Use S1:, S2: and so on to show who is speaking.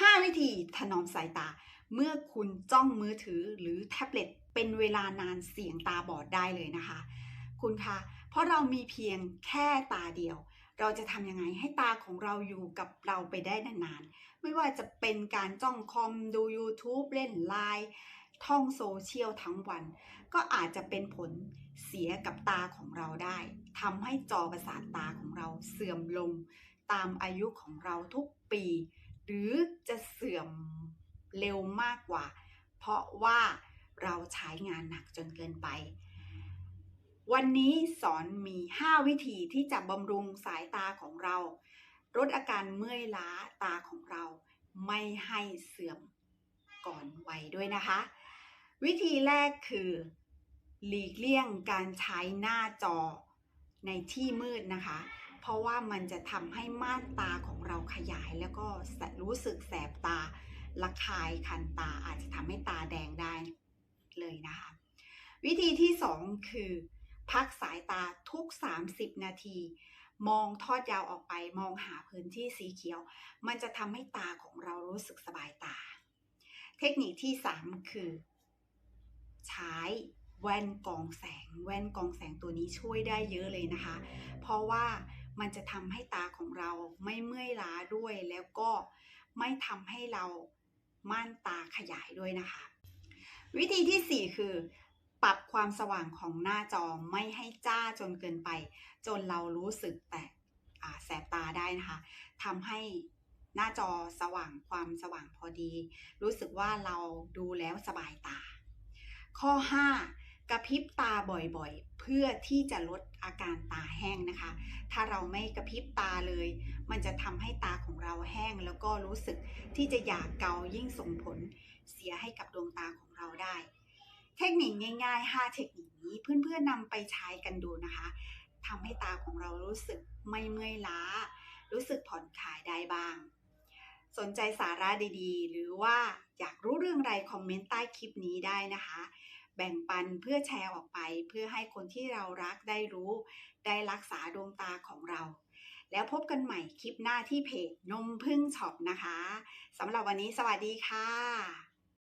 S1: 5 วิธีถนอมสายตา เมื่อคุณจ้องมือถือหรือแท็บเล็ตเป็นเวลานานเสี่ยงตาบอดได้เลยนะคะ คุณคะเพราะเรามีเพียงแค่ตาเดียว เราจะทำยังไงให้ตาของเราอยู่กับเราไปได้นานๆ ไม่ว่าจะเป็นการจ้องคอมดู YouTube เล่นไลน์ท่องโซเชียลทั้งวัน ก็อาจจะเป็นผลเสียกับตาของเราได้ทำให้จอประสาทตาของเราเสื่อมลง ตามอายุของเราทุกปี หรือจะเสื่อมเร็วมากกว่า เพราะว่าเราใช้งานหนักจนเกินไป วันนี้สอนมี 5 วิธีที่จะบำรุงสายตาของเรา ลดอาการเมื่อยล้าตาของเราไม่ให้เสื่อมก่อนวัยด้วยนะคะ วิธีแรกคือ หลีกเลี่ยงการใช้หน้าจอในที่มืดนะคะ เพราะว่ามันจะทำให้ม่านตาของเราขยายแล้วก็รู้สึกแสบตาระคายคันตาอาจจะทำให้ตาแดงได้เลยนะคะ วิธีที่ 2 คือ พักสายตาทุก 30 นาที มองทอดยาวออกไปมองหาพื้นที่สีเขียว มันจะทำให้ตาของเรารู้สึกสบายตา เทคนิคที่ 3 คือ ใช้แว่นกองแสง แว่นกองแสงตัวนี้ช่วยได้เยอะเลยนะคะ เพราะว่า มันจะทำให้ตาของเราไม่เมื่อยล้าด้วย แล้วก็ไม่ทำให้เราม่านตาขยายด้วยนะคะ วิธีที่ 4 คือ ปรับความสว่างของหน้าจอไม่ให้จ้าจนเกินไป จนเรารู้สึกแต่แสบตาได้นะคะทำให้หน้าจอสว่างความสว่างพอดี รู้สึกว่าเราดูแล้วสบายตา ข้อ 5 กระพริบตาบ่อยๆ เพื่อที่จะลดอาการตาแห้งนะคะ ถ้าเราไม่กระพริบตาเลย มันจะทำให้ตาของเราแห้ง แล้วก็รู้สึกที่จะอยากเกายิ่งส่งผลเสียให้กับดวงตาของเราได้ เทคนิคง่าย ๆ 5 เทคนิคนี้เพื่อนๆนำไปใช้กันดูนะคะทำให้ตาของเรารู้สึกไม่เมื่อยล้า รู้สึกผ่อนคลายได้บ้าง สนใจสาระดีๆ หรือว่าอยากรู้เรื่องใดคอมเมนต์ใต้คลิปนี้ได้นะคะ แบ่งปันเพื่อแชร์ออกไป เพื่อให้คนที่เรารักได้รู้ ได้รักษาดวงตาของเรา แล้วพบกันใหม่คลิปหน้าที่เพจนมพึ่งช็อปนะคะสำหรับวันนี้สวัสดีค่ะ